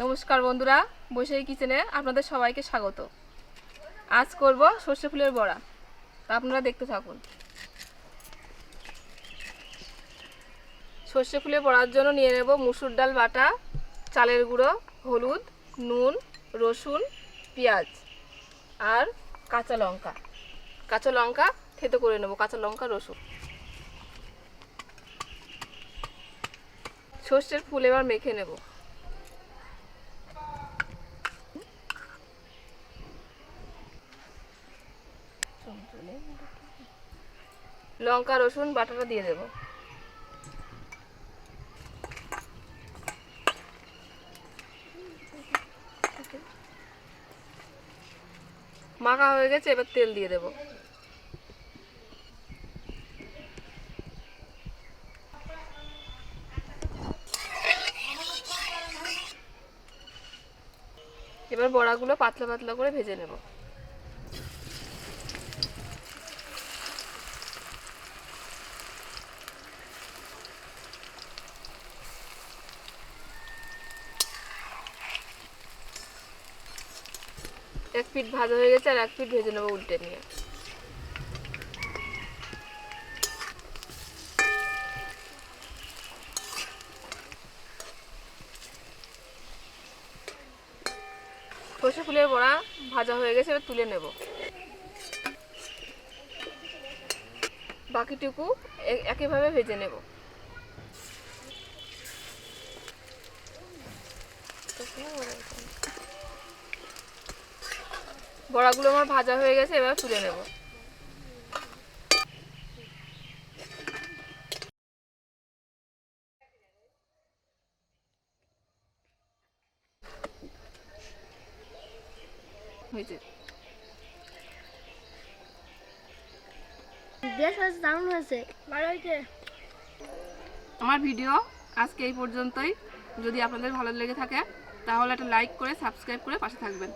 নমস্কার বন্ধুরা, বৈশাখী কিচেনে আপনাদের সবাইকে স্বাগত। আজ করব সর্ষে ফুলের বড়া। তা আপনারা দেখতে থাকুন। সর্ষে ফুলের বড়ার জন্য নিয়ে নেব মুসুর ডাল বাটা, চালের গুঁড়ো, হলুদ, নুন, রসুন, পেঁয়াজ আর কাঁচা লঙ্কা। কাঁচা লঙ্কা থেতো করে নেব, কাঁচা লঙ্কা, রসুন। সর্ষের ফুল এবার মেখে নেব। লঙ্কা, রসুন, বাটাটা দিয়ে দেব। মাখা হয়ে গেছে, এবার তেল দিয়ে দেব। এবার বড়াগুলো পাতলা পাতলা করে ভেজে নেব। এক পিঠ ভাজা হয়ে গেছে আর এক পিঠ ভেজে নেব উল্টে নিয়ে। সর্ষে ফুলের বড়া ভাজা হয়ে গেছে, এবার তুলে নেব। বাকিটুকু একইভাবে ভেজে নেব। বড়াগুলো আমার ভাজা হয়ে গেছে এবার তুলে নেব। হয়েছে বেশ হয়েছে দারুণ হয়েছে। ভালো হয়েছে। আমার ভিডিও আজকে এই পর্যন্তই। যদি আপনাদের ভালো লেগে থাকে তাহলে একটা লাইক করে সাবস্ক্রাইব করে পাশে থাকবেন।